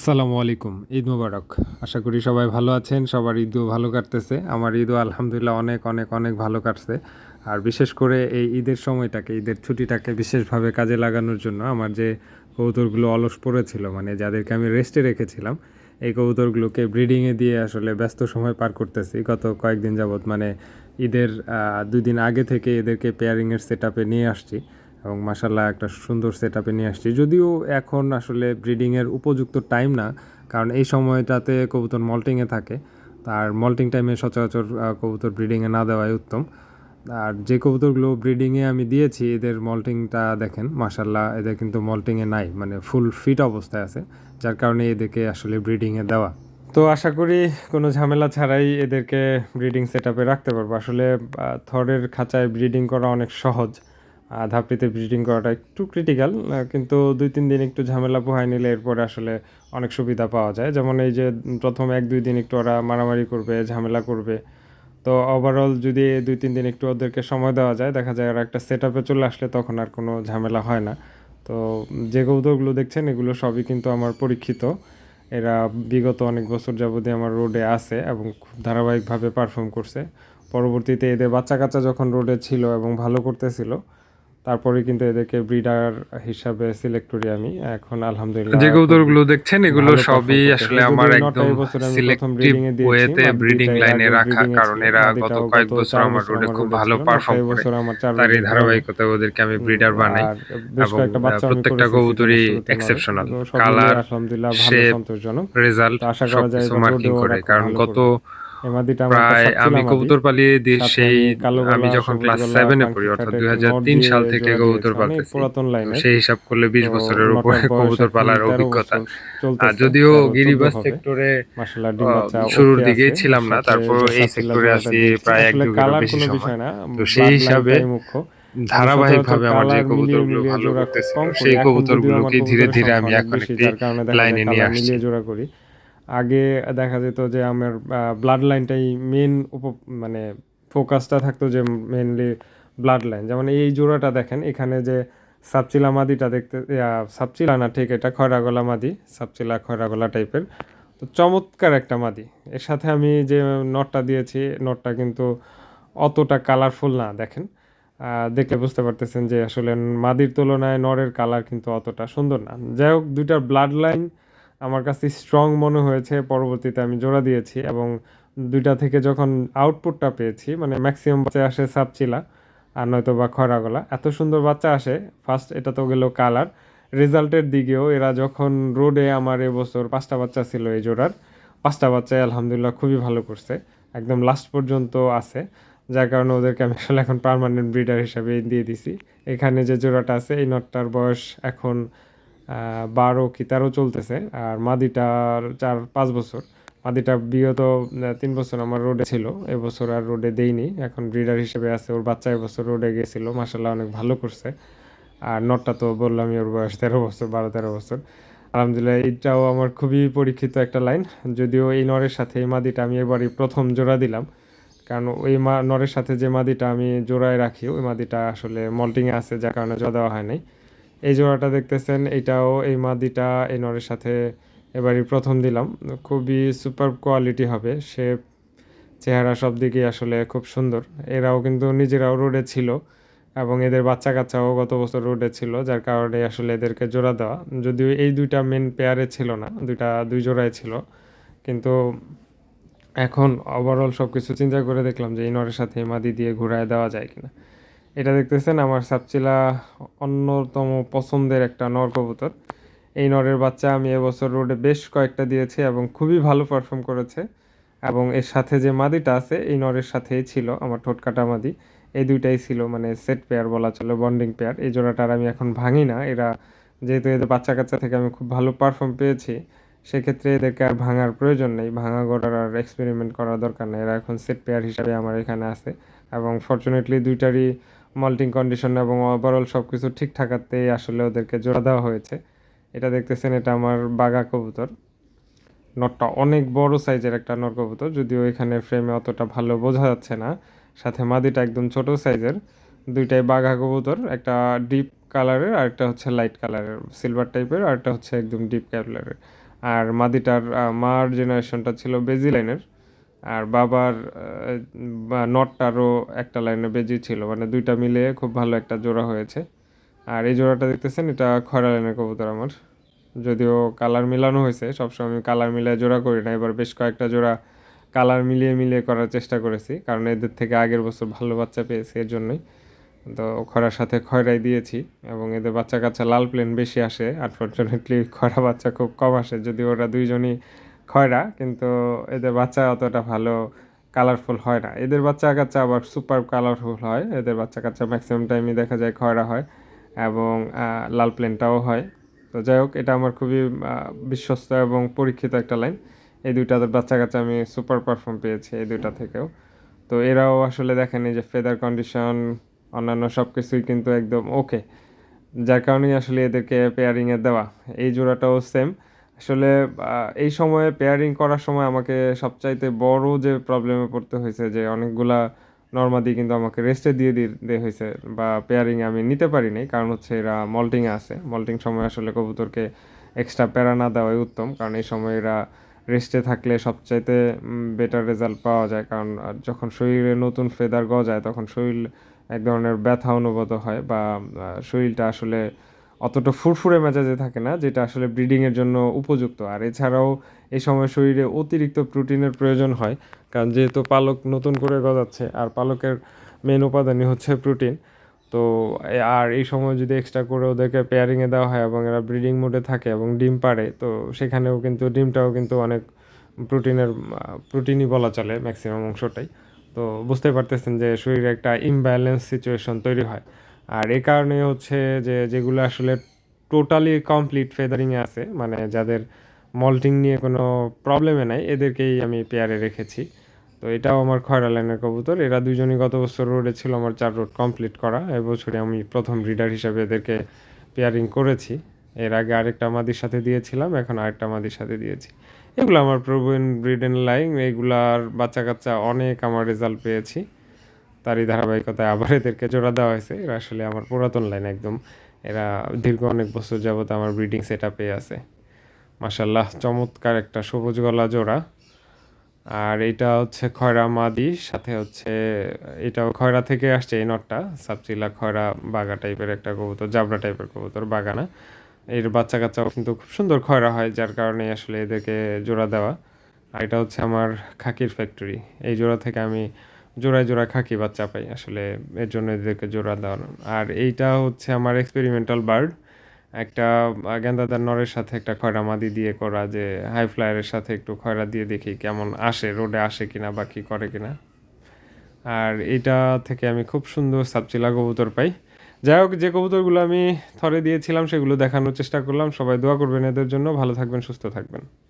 আসসালামু আলাইকুম, ঈদ মুবারক। আশা করি সবাই ভালো আছেন, সবার ঈদও ভালো কাটতেছে। আমার ঈদও আলহামদুলিল্লাহ অনেক অনেক অনেক ভালো কাটছে। আর বিশেষ করে এই ঈদের সময়টাকে, ঈদের ছুটিটাকে বিশেষভাবে কাজে লাগানোর জন্য আমার যে কবুতরগুলো অলস পড়েছিল মানে যাদেরকে আমি রেস্টে রেখেছিলাম, এই কবুতরগুলোকে ব্রিডিংয়ে দিয়ে আসলে ব্যস্ত সময় পার করতেছি। গত কয়েকদিন যাবৎ মানে ঈদের দুই দিন আগে থেকে এদেরকে পেয়ারিংয়ের সেট আপে নিয়ে আসছি। এবং মাসাল্লাহ একটা সুন্দর সেট আপে নিয়ে আসছি। যদিও এখন আসলে ব্রিডিংয়ের উপযুক্ত টাইম না, কারণ এই সময়টাতে কবুতর মল্টিংয়ে থাকে। আর মল্টিং টাইমে সচরাচর কবুতর ব্রিডিংয়ে না দেওয়াই উত্তম। আর যে কবুতরগুলো ব্রিডিংয়ে আমি দিয়েছি, এদের মল্টিংটা দেখেন মাসাল্লাহ এদের কিন্তু মল্টিংয়ে নাই মানে ফুল ফিট অবস্থায় আছে, যার কারণে এদেরকে আসলে ব্রিডিংয়ে দেওয়া। তো আশা করি কোনো ঝামেলা ছাড়াই এদেরকে ব্রিডিং সেট রাখতে পারব। আসলে থরের খাঁচায় ব্রিডিং করা অনেক সহজ। ধাপড়িতে ব্রিডিং করাটা একটু ক্রিটিক্যাল কিন্তু দুই তিন দিন একটু ঝামেলা পোহাই নিলে এরপরে আসলে অনেক সুবিধা পাওয়া যায়। যেমন এই যে প্রথম এক দুই দিন একটু ওরা মারামারি করবে, ঝামেলা করবে। তো ওভারঅল যদি দুই তিন দিন একটু ওদেরকে সময় দেওয়া যায়, দেখা যায় ওরা একটা সেট আপে চলে আসলে তখন আর কোনো ঝামেলা হয় না। তো যে কৌতুকগুলো দেখছেন, এগুলো সবই কিন্তু আমার পরীক্ষিত। এরা বিগত অনেক বছর যাবতীয় আমার রোডে আছে এবং খুব ধারাবাহিকভাবে পারফর্ম করছে। পরবর্তীতে এদের বাচ্চা কাচ্চা যখন রোডে ছিল এবং ভালো করতেছিল তারপরে কিন্তু এদেরকে ব্রিডার হিসাবে সিলেক্ট করি আমি। এখন আলহামদুলিল্লাহ যে কবুতরগুলো দেখছেন এগুলো সবই আসলে আমার একদম সিলেক্টিভ breeding এ দিয়েছি, ওয়েতে ব্রিডিং লাইনে রাখা কারণ এরা গত কয়েক বছর আমার রোডে খুব ভালো। পারফর্ম করে। তারই রোডে ধারাবাহিকতায় ওদেরকে আমি ব্রিডার বানাই এবং প্রত্যেকটা কবুতরই এক্সেপশনাল কালার আলহামদুলিল্লাহ ভালো সন্তোষজনক। রেজাল্ট আশা করা যায় মার্কিং করে কারণ গত প্রায় আমি কবুতর পালিয়ে দিয়ে সেই আমি গলা, যখন ক্লাস সেভেনে পড়ি অর্থাৎ দুই হাজার তিন সাল থেকে কবুতর পালতেছি। সেই হিসাব করলে বিশ বছরের উপরে কবুতর পালার অভিজ্ঞতা। আর যদিও গিরিবাস সেক্টরে শুরুর দিকেই ছিলাম না তারপর এই সেক্টরে আছি প্রায় এক বেশি সময়। তো সেই হিসাবে। ধারাবাহিকভাবে সচরাচর আমার যে কবুতরগুলো মিলিয়ে ভালো। সেই আমার কবুতরগুলোকে ধীরে ধীরে আমি এখন একটি লাইনে নিয়ে আসছি। জোড়া করি। আগে দেখা যেত যে আমার ব্লাড লাইনটাই মেন উপ মানে ফোকাসটা থাকতো যে মেনলি ব্লাড লাইন যেমন এই জোড়াটা দেখেন, এখানে যে সাপচিলা মাদিটা দেখতে সাপচিলা না ঠিক এটা, খয়রাগলা মাদি, সাপচিলা খয়রাগলা টাইপের তো চমৎকার একটা মাদি। এর সাথে আমি যে নটটা দিয়েছি নটটা কিন্তু অতটা কালারফুল না, দেখেন। দেখলে বুঝতে পারতেছেন যে আসলে মাদির তুলনায় নরের কালার কিন্তু অতটা সুন্দর না। যাই হোক, দুইটার ব্লাড লাইন আমার কাছে স্ট্রং মনে হয়েছে, পরবর্তীতে আমি জোড়া দিয়েছি এবং দুইটা থেকে যখন আউটপুটটা পেয়েছি মানে ম্যাক্সিমাম বাচ্চা আসে সাপচিলা আর নয়তো বা খয়রাগলা। এত সুন্দর বাচ্চা আসে ফার্স্ট এটা তো গেল কালার রেজাল্টের দিকেও এরা যখন রোডে আমার এবছর পাঁচটা বাচ্চা ছিল এই জোড়ার, পাঁচটা বাচ্চায় আলহামদুলিল্লাহ খুবই ভালো করছে, একদম লাস্ট পর্যন্ত আছে। যার কারণে ওদেরকে আমি আসলে এখন পার্মানেন্ট ব্রিডার হিসাবে দিয়ে দিছি। এখানে যে জোড়াটা আছে, এই নটটার বয়স এখন বারো কি, তেরো চলতেছে। আর মাদিটার চার, পাঁচ বছর। মাদিটা বিগত তিন বছর আমার রোডে ছিল। এবছর আর রোডে দেইনি। এখন ব্রিডার হিসেবে আছে। ওর বাচ্চা এবছর রোডে গেছিল। মাসাল্লাহ অনেক ভালো করছে। আর নটটা তো বললামই ওর বয়স তেরো বছর, বারো, তেরো বছর। আলহামদুলিল্লাহ, এইটাও আমার খুবই পরীক্ষিত একটা লাইন যদিও এই নরের সাথে এই মাদিটা আমি এবারই প্রথম জোড়া দিলাম। কারণ ওই মা, নরের সাথে যে মাদিটা আমি জোড়ায় রাখি, ওই মাদিটা আসলে মল্টিংয়ে আছে, যার কারণে জোড়া দেওয়া হয় নাই। এই জোড়াটা দেখতেছেন, এটাও এই মাদিটা এই নরের সাথে এবারই প্রথম দিলাম। খুবই সুপার কোয়ালিটি হবে সে চেহারা সব দিকেই আসলে খুব সুন্দর। এরাও কিন্তু নিজেরাও রোডে ছিল এবং এদের বাচ্চা কাচ্চাও গত বছর রোডে ছিল, যার কারণে আসলে এদেরকে জোড়া দেওয়া। যদিও এই দুইটা মেন পেয়ারে ছিল না, দুইটা, দুই জোড়ায় ছিল, কিন্তু এখন ওভারঅল সব কিছু চিন্তা করে দেখলাম যে এই নরের সাথে মাদি দিয়ে ঘুরায় দেওয়া যায় কিনা। এটা দেখতেছেন আমার সাপচিলা অন্যতম পছন্দের একটা নর কবুতর। এই নরের বাচ্চা আমি এবছর রোডে বেশ কয়েকটা দিয়েছি এবং খুবই ভালো পারফর্ম করেছে এবং এর সাথে যে মাদিটা আছে, এই নরের সাথেই ছিল আমার ঠোঁটকাটা মাদি। এই দুইটাই ছিল মানে সেট পেয়ার বলা চলে বন্ডিং পেয়ার এই জোড়াটার আমি এখন ভাঙি না। এরা যেহেতু এদের বাচ্চা কাচ্চা থেকে আমি খুব ভালো পারফর্ম পেয়েছি, সেক্ষেত্রে এদেরকে আর ভাঙার প্রয়োজন নেই। ভাঙা গড়ার আর এক্সপেরিমেন্ট করার দরকার নেই। এরা এখন সেট পেয়ার হিসাবে আমার এখানে আছে এবং ফর্চুনেটলি দুইটারই মল্টিং কন্ডিশন এবং ওভারঅল সব কিছু ঠিক থাকাতেই আসলে ওদেরকে জোড়া দেওয়া হয়েছে। এটা দেখতেছেন, এটা আমার বাঘা কবুতর। নটটা অনেক বড় সাইজের একটা নর কবুতর, যদিও এখানে ফ্রেমে অতটা ভালো বোঝা যাচ্ছে না। সাথে মাদিটা একদম ছোট সাইজের। দুইটাই বাঘা কবুতর, একটা ডিপ কালারের আর একটা হচ্ছে লাইট কালারের সিলভার টাইপের আর একটা হচ্ছে একদম ডিপ কালারের আর মাদিটার মার জেনারেশনটা ছিল বেজি লাইনের আর বাবার নটটারও একটা লাইনে বেজি ছিল। মানে দুইটা মিলে খুব ভালো একটা জোড়া হয়েছে। আর এই জোড়াটা দেখতেছেন, এটা খয়রা লাইনের কবুতর আমার। যদিও কালার মিলানো হয়েছে, সবসময় আমি কালার মিলিয়ে জোড়া করি না। এবার বেশ কয়েকটা জোড়া কালার মিলিয়ে মিলিয়ে করার চেষ্টা করেছি, কারণ এদের থেকে আগের বছর ভালো বাচ্চা পেয়েছি এর জন্যই তো খরার সাথে খয়রাই দিয়েছি, এবং এদের বাচ্চা কাচ্চা লাল প্লেন বেশি আসে। আনফর্চুনেটলি খরা বাচ্চা খুব কম আসে যদি ওরা দুইজনই খয়রা কিন্তু এদের বাচ্চা অতটা ভালো কালারফুল হয় না। এদের বাচ্চা কাচ্চা আবার সুপার কালারফুল হয়। এদের বাচ্চা কাচ্চা ম্যাক্সিমাম টাইমই দেখা যায় খয়রা হয় এবং লাল প্লেনটাও হয়। তো যাই হোক, এটা আমার খুবই বিশ্বস্ত এবং পরীক্ষিত একটা লাইন এই দুইটাদের বাচ্চা কাচ্চা আমি সুপার পারফর্ম পেয়েছি এই দুইটা থেকেও। তো এরাও আসলে দেখেন যে ফেদার কন্ডিশন অন্যান্য সব কিছুই কিন্তু একদম ওকে যার কারণেই আসলে এদেরকে পেয়ারিংয়ে দেওয়া। এই জোড়াটাও সেম আসলে এই সময়ে পেয়ারিং করার সময় আমাকে সবচাইতে বড় যে প্রবলেমে পড়তে হয়েছে যে অনেকগুলা নর্মাদি কিন্তু আমাকে রেস্টে দিয়ে দিয়ে হয়েছে বা পেয়ারিং আমি নিতে পারিনি কারণ হচ্ছে এরা মল্টিংয়ে আছে। মল্টিং সময় আসলে কবুতরকে এক্সট্রা প্যারা না দেওয়াই উত্তম। কারণ এই সময় এরা রেস্টে থাকলে সবচাইতে বেটার রেজাল্ট পাওয়া যায়। কারণ যখন শরীরে নতুন ফেদার গজায় তখন শরীর এক ধরনের ব্যথা অনুভূত হয় বা শরীরটা আসলে অতটা ফুরফুরে মেজাজে থাকে না, যেটা আসলে ব্রিডিংয়ের জন্য উপযুক্ত। আর এছাড়াও এই সময় শরীরে অতিরিক্ত প্রোটিনের প্রয়োজন হয়, কারণ যেহেতু পালক নতুন করে গজাচ্ছে, আর পালকের মেন উপাদানই হচ্ছে প্রোটিন তো আর এই সময় যদি এক্সট্রা করে ওদেরকে পেয়ারিংয়ে দেওয়া হয় এবং এরা ব্রিডিং মোডে থাকে এবং ডিম পাড়ে, তো সেখানেও কিন্তু, ডিমটাও কিন্তু অনেক প্রোটিনের প্রোটিনই বলা চলে ম্যাক্সিমাম অংশটাই। তো বুঝতে পারতেছেন যে শরীরে একটা ইমব্যালেন্স সিচুয়েশন তৈরি হয়। আর এই কারণে হচ্ছে যে যেগুলো আসলে টোটালি কমপ্লিট ফেদারিংয়ে আছে মানে যাদের মল্টিং নিয়ে কোনো প্রবলেমে নাই, এদেরকেই আমি পেয়ারে রেখেছি। তো এটাও আমার খয়রা লাইনের কবুতর। এরা দুজনই গত বছর রোডে ছিল আমার চার রোড কমপ্লিট করা। এবছরে আমি প্রথম রিডার হিসাবে এদেরকে পেয়ারিং করেছি। এর আগে আরেকটা মাদির সাথে দিয়েছিলাম, এখন আরেকটা মাদির সাথে দিয়েছি। এগুলো আমার প্রবীণ ব্রিডেন লাইন এগুলার বাচ্চা কাচ্চা অনেক আমার রেজাল্ট পেয়েছি। তারই ধারাবাহিকতায় আবার এদেরকে জোড়া দেওয়া হয়েছে। এরা আসলে আমার পুরাতন লাইন একদম। এরা দীর্ঘ অনেক বছর যাবত আমার ব্রিডিং সেট আপে আছে। মাসাল্লাহ চমৎকার একটা সবুজ গলা জোড়া। আর এটা হচ্ছে খয়রা মাদি, সাথে হচ্ছে, এটাও খয়রা থেকে আসছে এই নটটা। সাবচিলা খয়রা বাগা টাইপের একটা কবুতর জাবরা টাইপের কবুতর, বাগানা। এর বাচ্চা কাচ্চাও কিন্তু খুব সুন্দর খয়রা হয়, যার কারণে আসলে এদেরকে জোড়া দেওয়া। আর এটা হচ্ছে আমার খাকির ফ্যাক্টরি এই জোড়া থেকে আমি জোড়ায় জোড়ায় খাকি বাচ্চা পাই আসলে এর জন্য এদেরকে জোড়া দেওয়ানো আর এইটা হচ্ছে আমার এক্সপেরিমেন্টাল বার্ড একটা গেন্দাদার নরের সাথে একটা খয়রা মাদি দিয়ে করা যে হাই ফ্লায়ারের সাথে একটু খয়রা দিয়ে দেখি কেমন আসে রোডে আসে কিনা বা কী করে কিনা। আর এটা থেকে আমি খুব সুন্দর সাবচিলা কবুতর পাই। যাই হোক, যে কবুতরগুলো আমি থরে দিয়েছিলাম সেগুলো দেখানোর চেষ্টা করলাম। সবাই দোয়া করবেন এদের জন্য। ভালো থাকবেন, সুস্থ থাকবেন।